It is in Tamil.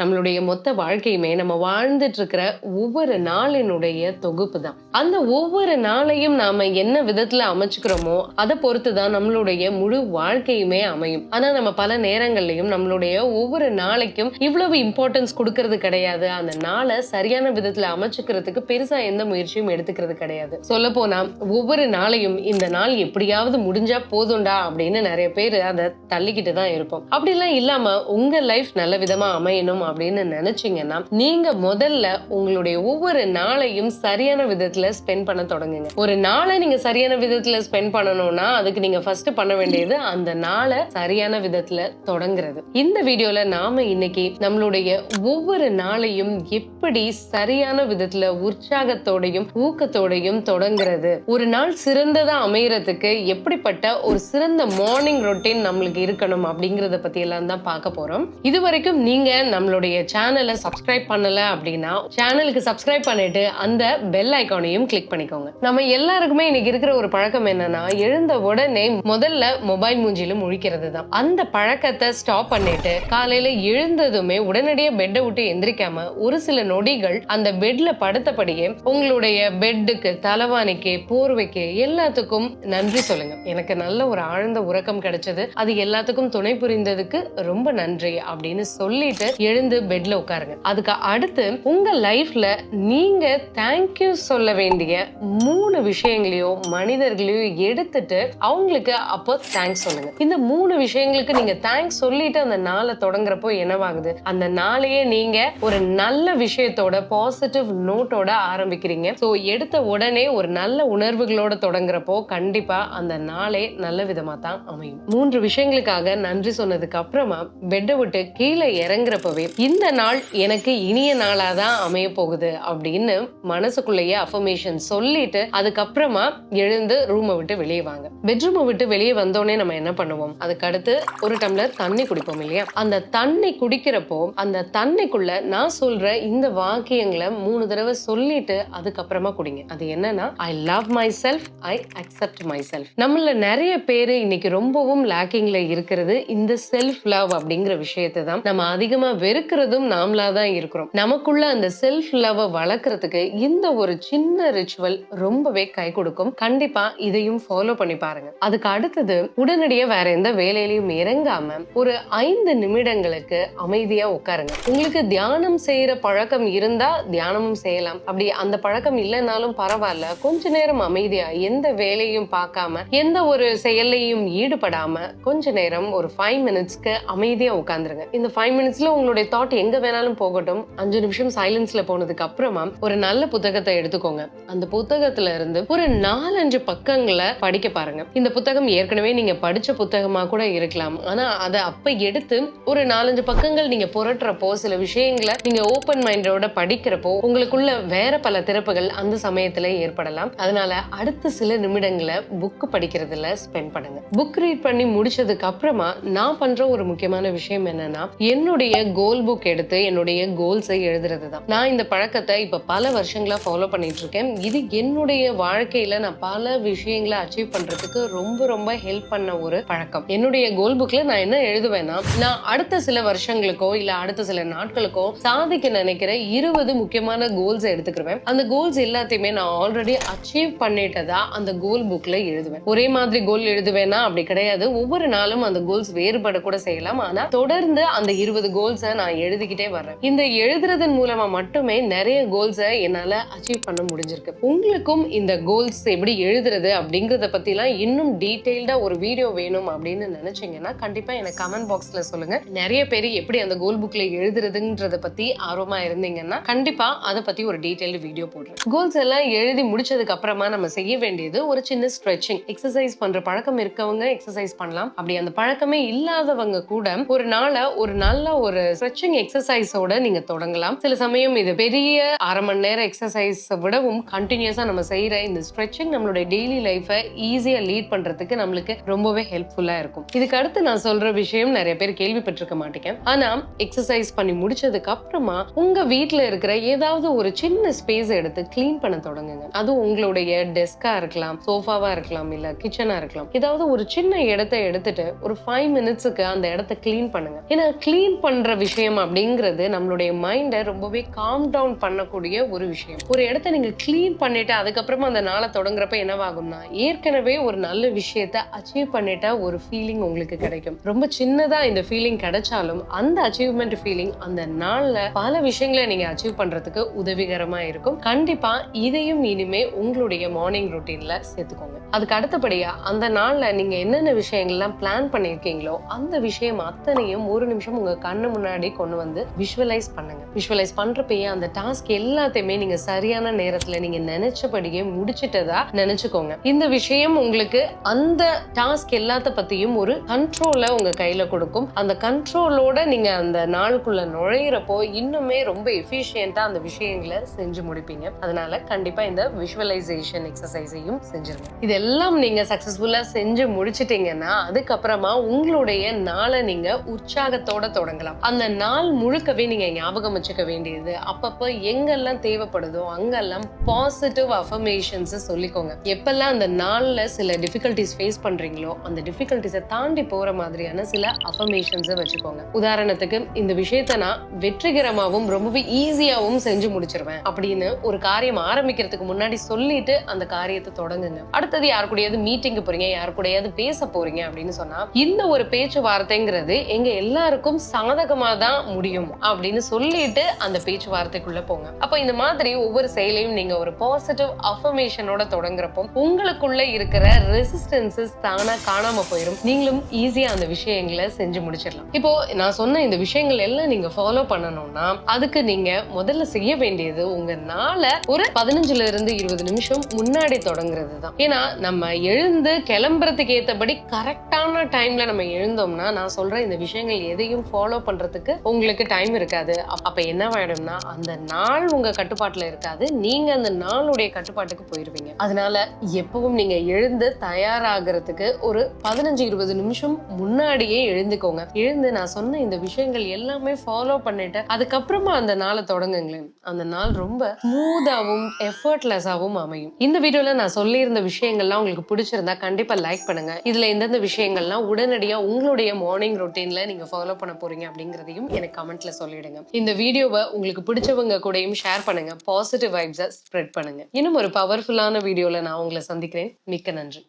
நம்மளுடைய மொத்த வாழ்க்கையுமே நம்ம வாழ்ந்துட்டு இருக்கிற ஒவ்வொரு நாளினுடைய தொகுப்பு தான். அந்த ஒவ்வொரு நாளையும் நாம என்ன விதத்துல அமைச்சுக்கிறோமோ அதை பொறுத்து தான் நம்மளுடைய முழு வாழ்க்கையுமே அமையும். ஆனா நம்ம பல நேரங்கள்லயும் நம்மளுடைய ஒவ்வொரு நாளைக்கும் இவ்வளவு இம்பார்ட்டன்ஸ் கொடுக்கறது கிடையாது. அந்த நாளை சரியான விதத்துல அமைச்சுக்கிறதுக்கு பெருசா எந்த முயற்சியும் எடுத்துக்கிறது கிடையாது. சொல்ல போனா ஒவ்வொரு நாளையும் இந்த நாள் எப்படியாவது முடிஞ்சா போதும்டா அப்படின்னு நிறைய பேர் அதை தள்ளிக்கிட்டு தான் இருப்போம். அப்படிலாம் இல்லாம உங்க லைஃப் நல்ல விதமா அமையணும் அப்படின்னு நினைச்சீங்கன்னா நீங்க முதல்ல உங்களுடைய ஒவ்வொரு நாளையும் சரியான விதத்துல ஸ்பெண்ட் பண்ண தொடங்குங்க. ஒரு நாளை நீங்க சரியான விதத்துல ஸ்பெண்ட் பண்ணணும்னா அதுக்கு நீங்க ஃபர்ஸ்ட் பண்ண வேண்டியது அந்த நாளை சரியான விதத்துல தொடங்குறது. இந்த வீடியோல நாம இன்னைக்கு நம்மளுடைய ஒவ்வொரு நாளையும் எப்படி சரியான விதத்துல உற்சாகத்தோடையும் ஊக்கத்தோடையும் தொடங்குறது. ஒரு நாள் சிறந்ததா அமையறதுக்கு எப்படிப்பட்ட ஒரு சிறந்த மார்னிங் ரொட்டீன் நம்மளுக்கு இருக்கணும் அப்படிங்கறத பத்தி எல்லாம் தான் பார்க்க போறோம். இது வரைக்கும் நீங்க நம்மளுடைய சேனலை சப்ஸ்கிரைப் பண்ணல அப்படின்னா சேனலுக்கு சப்ஸ்கிரைப் பண்ணிட்டு அந்த பெல் ஐக்கானையும் கிளிக் பண்ணிக்கோங்க. நம்ம எல்லாருக்குமே இன்னைக்கு இருக்கிற ஒரு பழக்கம் என்னன்னா எழுந்த உடனே முதல்ல மொபைல் மூஞ்சிலும் முழிக்கிறது தான். அந்த பழக்கத்தை ஸ்டாப் பண்ணிட்டு காலையில எழுந்ததுமே உடனடியே பெட்டை விட்டு எந்திரிக்காம ஒரு சில நொடிகள் அந்த பெட்ல படுத்தபடியே உங்களுடைய பெட்டுக்கு தலைவாணிக்கு போர்வைக்கு எல்லாத்துக்கும் நன்றி சொல்லுங்க. எனக்கு நல்ல ஒரு ஆழ்ந்த உறக்கம் கிடைச்சது. அது எல்லாத்துக்கும் துணை புரிந்ததுக்கு ரொம்ப நன்றி அப்படின்னு சொல்லிட்டு எழுந்து பெட்ல உட்காருங்க. அதுக்கு அடுத்து உங்க லைஃப்ல நீங்க தேங்க்யூ சொல்ல வேண்டிய மூணு விஷயங்களையோ மனிதர்களையோ எடுத்துட்டு அவங்களுக்கு அப்போ தேங்க்ஸ் சொல்லுங்க. இந்த மூணு விஷயங்களுக்கு நீங்க தேங்க்ஸ் சொல்லிட்டு அந்த நாளை தொடங்குறப்போ என்னவாகுது? அந்த நாளையே நீங்க ஒரு நல்ல விஷயத்தோட பாசிட்டிவ் நோட்டோட ஆரம்பிக்கிறீங்க. ஸோ எடுத்த உடனே ஒரு நல்ல உணர்வுகளோட தொடங்குறப்போ கண்டிப்பா அந்த நாளே நல்ல விதமா தான் அமையும். மூன்று விஷயங்களுக்காக நன்றி சொன்னதுக்கு அப்புறமா பெட்டை விட்டு கீழே இறங்குறப்பவே இந்த நாள் எனக்கு இனிய நாளாக தான் அமைய போகுது அப்படின்னு மனசுக்குள்ளேயே அஃபர்மேஷன் சொல்லிட்டு அதுக்கப்புறமா எழுந்து ரூமை விட்டு வெளியே வாங்க. பெட்ரூமை விட்டு வெளியே வந்தோடனே நம்ம என்ன பண்ணுவோம்? அதுக்கு அடுத்து ஒரு டம்ளர் தண்ணி குடிப்போம் இல்லையா? அந்த தண்ணி குடிக்கிறப்போ அந்த தண்ணிக்குள்ள நான் சொல்ற இந்த வாக்கியங்களை மூணு தடவை சொல்லிட்டு அதுக்கப்புறமா குடிங்க. அது என்னன்னா I love myself I accept myself நம்மள நிறைய பேர் இன்னைக்கு ரொம்பவும் லேக்கிங்ல இருக்கிறது இந்த செல்ஃப் லவ் அப்படிங்கிற விஷயத்தை தான் நம்ம அதிகமா இருக்கிறதும் நாமளா தான் இருக்கிறோம். நமக்குள்ள அந்த செல்ஃப் லவ் வளர்க்கறதுக்கு இந்த ஒரு சின்ன ரிச்சுவல் ரொம்பவே கை கொடுக்கும். கண்டிப்பா இதையும் ஃபாலோ பண்ணி பாருங்க. அதுக்கு அடுத்தது உடனடியே வேற எந்த வேலையிலையும் இறங்காம ஒரு ஐந்து நிமிடங்களுக்கு அமைதியா உட்காருங்க. உங்களுக்கு தியானம் செய்யற பழக்கம் இருந்தா தியானமும் செய்யலாம். அப்படி அந்த பழக்கம் இல்லைனாலும் பரவாயில்ல. கொஞ்ச நேரம் அமைதியா எந்த வேலையும் பார்க்காம எந்த ஒரு செயல்லையும் ஈடுபடாம கொஞ்ச நேரம் ஒரு ஃபைவ் மினிட்ஸ்க்கு அமைதியா உட்காந்துருங்க இந்த ஃபைவ் மினிட்ஸ்ல உங்களுடைய தாட் எங்க வேணாலும் போகட்டும். அஞ்சு நிமிஷம் சைலன்ஸ்ல போனதுக்கு அப்புறமா ஒரு நல்ல புத்தகத்தை எடுத்துக்கோங்க. அந்த புத்தகத்துல இருந்து ஒரு நாலஞ்சு பக்கங்களை படிக்க பாருங்க. இந்த புத்தகம் ஏற்கனவே நீங்க படிச்ச புத்தகமா கூட இருக்கலாம். ஆனா அதை அப்ப எடுத்து ஒரு நாலஞ்சு பக்கங்கள் நீங்க புரட்டுறப்போ சில விஷயங்களை நீங்க ஓப்பன் மைண்டோட படிக்கிறப்போ உங்களுக்குள்ள வேற பல திறப்புகள் அந்த சமயத்துல ஏற்படலாம். அதனால அடுத்த சில நிமிடங்களை புக் படிக்கிறதுல ஸ்பெண்ட் பண்ணுங்க. புக் ரீட் பண்ணி முடிச்சதுக்கு அப்புறமா நான் பண்ற ஒரு முக்கியமான விஷயம் என்னன்னா என்னுடைய கோல் புக் எடுத்து என்னுடைய கோல்ஸை எழுதுறது தான் நான் இந்த பழக்கத்தை இப்ப பல வருஷங்களா ஃபாலோ பண்ணிட்டு இருக்கேன் இது என்னுடைய வாழ்க்கையில நான் பல விஷயங்களை அச்சீவ் பண்றதுக்கு ரொம்ப ரொம்ப ஹெல்ப் பண்ண ஒரு பழக்கம். என்னுடைய கோல் புக்ல நான் என்ன எழுதுவேன்னா நான் அடுத்த சில வருஷங்களுக்கோ இல்ல அடுத்த சில நாட்களுக்கோ சாதிக்க நினைக்கிற இருபது முக்கியமான கோல்ஸ் எடுத்துக்கிருவேன். அந்த கோல்ஸ் எல்லாத்தையுமே நான் ஆல்ரெடி அச்சீவ் பண்ணிட்டதா அந்த கோல் புக்ல எழுதுவேன். ஒரே மாதிரி கோல் எழுதுவேனா? அப்படி கிடையாது. ஒவ்வொரு நாளும் அந்த கோல்ஸ் வேறுபட கூட செய்யலாம். ஆனா தொடர்ந்து அந்த இருபது கோல்ஸை நான் எழுதிக்கிட்டே வர்றேன். இந்த எழுதுறதன் மூலமா மட்டுமே நிறைய கோல்ஸை என்னால அச்சீவ் பண்ண முடிஞ்சிருக்கு. உங்களுக்கும் இந்த கோல்ஸ் எப்படி எழுதுறது அப்படிங்கறத பத்திலாம் இன்னும் டீடைல்டா ஒரு வீடியோ வேணும் அப்படின்னு நினைச்சீங்கன்னா கண்டிப்பா எனக்கு கமெண்ட் பாக்ஸ்ல சொல்லுங்க. நிறைய பேர் எப்படி அந்த கோல் புக்ல எழுதுறதுன்றத பத்தி ஆர்வமா இருந்தீங்கன்னா கண்டிப்பா அதை பத்தி ஒரு டீடைல்டு வீடியோ போடுறேன். கோல்ஸ் எல்லாம் எழுதி முடிச்சதுக்கு அப்புறமா நம்ம செய்ய வேண்டியது ஒரு சின்ன ஸ்ட்ரெச்சிங் எக்ஸசைஸ் பண்ற பழக்கம் இருக்கவங்க எக்ஸசைஸ் பண்ணலாம். அப்படி அந்த பழக்கமே இல்லாதவங்க கூட ஒரு நாளை ஒரு நல்ல ஒரு ஸ்ட்ரெச்சிங் எக்ஸசைஸோட நீங்க தொடங்கலாம். சில சமயம் இது பெரிய அரை மணி நேரம் எக்ஸசைஸ் விடவும் கண்டினியூஸா நம்ம செய்யற இந்த ஸ்ட்ரெச்சிங் நம்மளுடைய டெய்லி லைஃபை ஈஸியா லீட் பண்றதுக்கு நம்மளுக்கு ரொம்பவே ஹெல்ப்ஃபுல்லா இருக்கும். இதுக்கு அடுத்து நான் சொல்ற விஷயம் நிறைய பேர் கேள்விப்பட்டிருக்க மாட்டேங்க. ஆனா எக்ஸசைஸ் பண்ணி முடிச்சதுக்கு அப்புறமா உங்க வீட்டுல இருக்கிற ஏதாவது ஒரு சின்ன ஸ்பேஸ் எடுத்து க்ளீன் பண்ண தொடங்குங்க. அது உங்களுடைய டெஸ்கா இருக்கலாம் சோஃபாவா இருக்கலாம் இல்ல கிச்சனா இருக்கலாம். ஏதாவது ஒரு சின்ன இடத்த எடுத்துட்டு ஒரு ஃபைவ் மினிட்ஸுக்கு அந்த இடத்த க்ளீன் பண்ணுங்க. ஏன்னா க்ளீன் பண்ற விஷயம் விஷயம் அப்படிங்கிறது நம்மளுடைய மைண்டை ரொம்பவே காம் டவுன் பண்ணக்கூடிய ஒரு விஷயம். ஒரு இடத்த நீங்க க்ளீன் பண்ணிட்டு அதுக்கப்புறமா அந்த நாளை தொடங்குறப்ப என்னவாகும்னா ஏற்கனவே ஒரு நல்ல விஷயத்த அச்சீவ் பண்ணிட்ட ஒரு ஃபீலிங் உங்களுக்கு கிடைக்கும். ரொம்ப சின்னதா இந்த ஃபீலிங் கிடைச்சாலும் அந்த அச்சீவ்மெண்ட் ஃபீலிங் அந்த நாள்ல பல விஷயங்களை நீங்க அச்சீவ் பண்றதுக்கு உதவிகரமா இருக்கும். கண்டிப்பா இதையும் இனிமே உங்களுடைய மார்னிங் ரொட்டீனில் சேர்த்துக்கோங்க. அதுக்கு அடுத்தபடியா அந்த நாள்ல நீங்க என்னென்ன விஷயங்கள்லாம் பிளான் பண்ணியிருக்கீங்களோ அந்த விஷயம் அத்தனையும் ஒரு நிமிஷம் உங்க கண்ணு முன்னாடி கொண்டு வந்து விஷுவலைஸ் பண்ணுங்க. விஷுவலைஸ் பண்றப்பயே அந்த டாஸ்க் எல்லாத்தையுமே நீங்க சரியான நேரத்துல நீங்க நினைச்சபடியே முடிச்சிட்டதா நினைச்சுக்கோங்க. இந்த விஷயம் உங்களுக்கு அந்த டாஸ்க் எல்லாத்த பத்தியும் ஒரு கண்ட்ரோல உங்க கையில கொடுக்கும். அந்த கண்ட்ரோலோட நீங்க அந்த நாளுக்குள்ள நுழையிறப்போ இன்னுமே ரொம்ப எஃபிஷியண்டா அந்த விஷயங்களை செஞ்சு முடிப்பீங்க. அதனால கண்டிப்பா இந்த விஷுவலைசேஷன் எக்ஸசைஸையும் செஞ்சிருங்க. இதெல்லாம் நீங்க சக்சஸ்ஃபுல்லா செஞ்சு முடிச்சிட்டீங்கன்னா அதுக்கப்புறமா உங்களுடைய நாளை நீங்க உற்சாகத்தோட தொடங்கலாம். அந்த நாள் நாள் முழுக்கவே நீங்க ஞாபகம் வச்சுக்க வேண்டியது. அப்பப்போ எங்கெல்லாம் தேவைப்படுதோ அங்கெல்லாம் பாசிட்டிவ் அஃபர்மேஷன்ஸ் சொல்லிக்கோங்க. எப்பெல்லாம் அந்த நாள்ல சில டிஃபிகல்டிஸ் ஃபேஸ் பண்றீங்களோ அந்த டிஃபிகல்டிஸை தாண்டி போற மாதிரியான சில அஃபர்மேஷன்ஸை வச்சுக்கோங்க. உதாரணத்துக்கு இந்த விஷயத்த நான் வெற்றிகரமாகவும் ரொம்பவே ஈஸியாகவும் செஞ்சு முடிச்சிருவேன் அப்படின்னு ஒரு காரியம் ஆரம்பிக்கிறதுக்கு முன்னாடி சொல்லிட்டு அந்த காரியத்தை தொடங்குங்க. அடுத்தது யார் கூடயாவது மீட்டிங்கு போறீங்க யார் கூடயாவது பேச போறீங்க அப்படின்னு சொன்னா இந்த ஒரு பேச்சுவார்த்தைங்கிறது எங்க எல்லாருக்கும் சாதகமாக தான் முடியும் அப்படின்னு சொல்லிட்டு அந்த பேச்சுவார்த்தைக்குள்ள போங்க. அப்ப இந்த மாதிரி ஒவ்வொரு செயலையும் நீங்க ஒரு பாசிட்டிவ் அஃபர்மேஷனோட தொடங்குறப்போ உங்களுக்குள்ள இருக்கிற ரெசிஸ்டன்சஸ் தானா காணாம போயிடும் நீங்களும் ஈஸியா அந்த விஷயங்களை செஞ்சு முடிச்சிடலாம். இப்போ நான் சொன்ன இந்த விஷயங்கள் எல்லாம் நீங்க ஃபாலோ பண்ணணும்னா அதுக்கு நீங்க முதல்ல செய்ய வேண்டியது உங்க நாளை ஒரு பதினஞ்சுல இருந்து இருபது நிமிஷம் முன்னாடி தொடங்குறது தான் ஏன்னா நம்ம எழுந்து கிளம்புறதுக்கு ஏத்தபடி கரெக்டான டைம்ல நம்ம எழுந்தோம்னா நான் சொல்ற இந்த விஷயங்கள் எதையும் ஃபாலோ பண்றதுக்கு உங்களுக்கு டைம் இருக்காது. அப்போ என்ன ஆயிடும்னா அந்த நாள் உங்கள் கட்டுப்பாட்டில் இருக்காது. நீங்கள் அந்த நாளுடைய கட்டுப்பாட்டுக்கு போயிடுவீங்க அதனால எப்பவும் நீங்கள் எழுந்து தயாராகிறதுக்கு ஒரு பதினஞ்சு இருபது நிமிஷம் முன்னாடியே எழுந்துக்கோங்க. எழுந்து நான் சொன்ன இந்த விஷயங்கள் எல்லாமே ஃபாலோ பண்ணிட்டு அதுக்கப்புறமா அந்த நாளை தொடங்குங்களேன். அந்த நாள் ரொம்ப ஸ்மூதாகவும் எஃபர்ட்லெஸ்ஸாகவும் அமையும். இந்த வீடியோவில் நான் சொல்லியிருந்த விஷயங்கள்லாம் உங்களுக்கு பிடிச்சிருந்தா கண்டிப்பாக லைக் பண்ணுங்க. இதில் எந்தெந்த விஷயங்கள்லாம் உடனடியாக உங்களுடைய மார்னிங் ரொட்டீனில் நீங்கள் ஃபாலோ பண்ண போறீங்க அப்படிங்கிறதையும் எனக்கு கமெண்ட்ல சொல்லிடுங்க. இந்த வீடியோவை உங்களுக்கு பிடிச்சவங்க கூடயும் ஷேர் பண்ணுங்க. பாசிட்டிவ் வைப்ஸை ஸ்ப்ரெட் பண்ணுங்க. இன்னும் ஒரு பவர்ஃபுல்லான வீடியோல நான் உங்களை சந்திக்கிறேன். மிக்க நன்றி.